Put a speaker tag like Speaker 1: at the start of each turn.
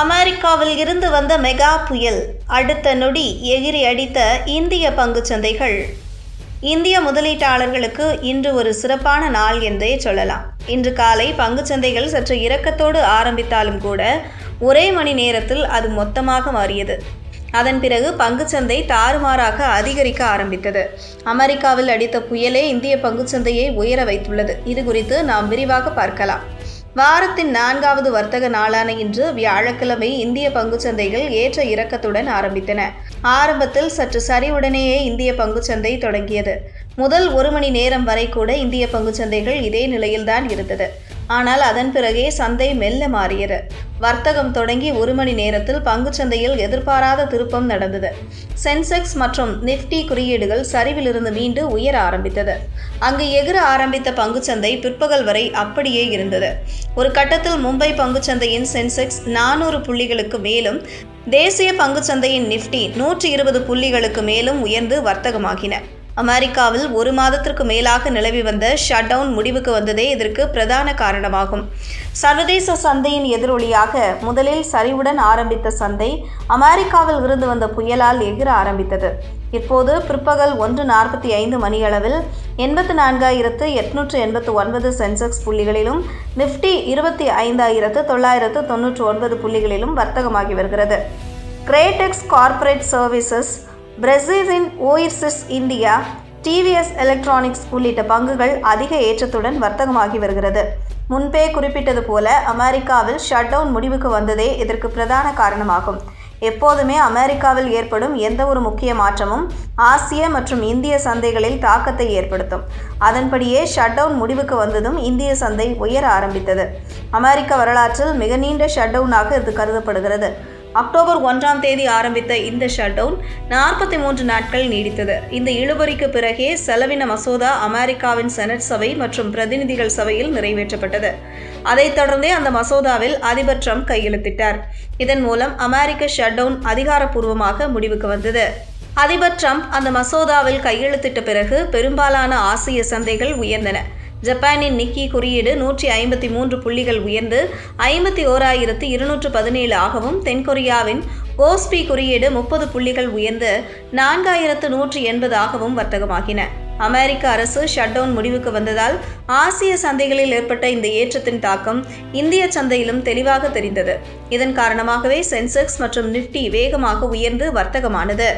Speaker 1: அமெரிக்காவில் இருந்து வந்த மெகா புயல் அடுத்த நொடி எகிரி அடித்த இந்திய பங்குச் சந்தைகள் இந்திய முதலீட்டாளர்களுக்கு இன்று ஒரு சிறப்பான நாள் என்றே சொல்லலாம். இன்று காலை பங்குச் சந்தைகள் சற்று இரக்கத்தோடு ஆரம்பித்தாலும் கூட ஒரே மணி நேரத்தில் அது மொத்தமாக மாறியது. அதன் பிறகு பங்குச்சந்தை தாறுமாறாக அதிகரிக்க ஆரம்பித்தது. அமெரிக்காவில் அடித்த புயலே இந்திய பங்குச்சந்தையை உயர வைத்துள்ளது. இது குறித்து நாம் விரிவாக பார்க்கலாம். வாரத்தின் நான்காவது வர்த்தக நாளான இன்று வியாழக்கிழமை இந்திய பங்குச்சந்தைகள் ஏற்ற இறக்கத்துடன் ஆரம்பித்தன. ஆரம்பத்தில் சற்று சரிவுடனேயே இந்திய பங்குச்சந்தை தொடங்கியது. முதல் ஒரு மணி நேரம் வரை கூட இந்திய பங்குச்சந்தைகள் இதே நிலையில்தான் இருந்தது. ஆனால் அதன் பிறகே சந்தை மெல்ல மாறியது. வர்த்தகம் தொடங்கி ஒரு மணி நேரத்தில் பங்குச்சந்தையில் எதிர்பாராத திருப்பம் நடந்தது. சென்செக்ஸ் மற்றும் நிஃப்டி குறியீடுகள் சரிவிலிருந்து மீண்டு உயர ஆரம்பித்தது. அங்கு எகிர ஆரம்பித்த பங்குச்சந்தை பிற்பகல் வரை அப்படியே இருந்தது. ஒரு கட்டத்தில் மும்பை பங்குச்சந்தையின் சென்செக்ஸ் நானூறு புள்ளிகளுக்கு மேலும் தேசிய பங்குச்சந்தையின் நிஃப்டி நூற்றி இருபது புள்ளிகளுக்கு மேலும் உயர்ந்து வர்த்தகமாகின. அமெரிக்காவில் ஒரு மாதத்திற்கு மேலாக நிலவி வந்த ஷட் டவுன் முடிவுக்கு வந்ததே இதற்கு பிரதான காரணமாகும். சர்வதேச சந்தையின் எதிரொலியாக முதலில் சரிவுடன் ஆரம்பித்த சந்தை அமெரிக்காவில் இருந்து வந்த புயலால் எகிர ஆரம்பித்தது. இப்போது பிற்பகல் ஒன்று நாற்பத்தி ஐந்து மணியளவில் எண்பத்து நான்காயிரத்து எட்நூற்று எண்பத்து ஒன்பது சென்செக்ஸ் புள்ளிகளிலும் நிஃப்டி இருபத்தி ஐந்தாயிரத்து தொள்ளாயிரத்து தொன்னூற்று ஒன்பது புள்ளிகளிலும் வர்த்தகமாகி வருகிறது. கிரேடெக்ஸ் கார்ப்பரேட் சர்வீசஸ் பிரசிலின் ஓயிர்சிஸ் இந்தியா டிவிஎஸ் எலக்ட்ரானிக்ஸ் உள்ளிட்ட பங்குகள் அதிக ஏற்றத்துடன் வர்த்தகமாகி வருகிறது. முன்பே குறிப்பிட்டது போல அமெரிக்காவில் ஷட் டவுன் முடிவுக்கு வந்ததே இதற்கு பிரதான காரணமாகும். எப்போதுமே அமெரிக்காவில் ஏற்படும் எந்த ஒரு முக்கிய மாற்றமும் ஆசிய மற்றும் இந்திய சந்தைகளில் தாக்கத்தை ஏற்படுத்தும். அதன்படியே ஷட் டவுன் முடிவுக்கு வந்ததும் இந்திய சந்தை உயர ஆரம்பித்தது. அமெரிக்க வரலாற்றில் மிக நீண்ட ஷட் டவுனாக இது கருதப்படுகிறது. அக்டோபர் ஒன்றாம் தேதி ஆரம்பித்த இந்த ஷட் டவுன் நாற்பத்தி மூன்று நாட்கள் நீடித்தது. இந்த இழுபறிக்கு பிறகே செலவின மசோதா அமெரிக்காவின் செனட் சபை மற்றும் பிரதிநிதிகள் சபையில் நிறைவேற்றப்பட்டது. அதைத் தொடர்ந்தே அந்த மசோதாவில் அதிபர் ட்ரம்ப் கையெழுத்திட்டார். இதன் மூலம் அமெரிக்க ஷட் டவுன் அதிகாரப்பூர்வமாக முடிவுக்கு வந்தது. அதிபர் ட்ரம்ப் அந்த மசோதாவில் கையெழுத்திட்ட பிறகு பெரும்பாலான ஆசிய சந்தைகள் உயர்ந்தன. ஜப்பானின் நிக்கி குறியீடு நூற்றி ஐம்பத்தி மூன்று புள்ளிகள் உயர்ந்து ஐம்பத்தி ஓராயிரத்து இருநூற்று பதினேழு ஆகவும் தென்கொரியாவின் கோஸ்பி குறியீடு முப்பது புள்ளிகள் உயர்ந்து நான்காயிரத்து நூற்றி எண்பது ஆகவும் வர்த்தகமாகின. அமெரிக்க அரசு ஷட்டவுன் முடிவுக்கு வந்ததால் ஆசிய சந்தைகளில் ஏற்பட்ட இந்த ஏற்றத்தின் தாக்கம் இந்திய சந்தையிலும் தெளிவாக தெரிந்தது. இதன் காரணமாகவே சென்செக்ஸ் மற்றும் நிப்டி வேகமாக உயர்ந்து வர்த்தகமானது.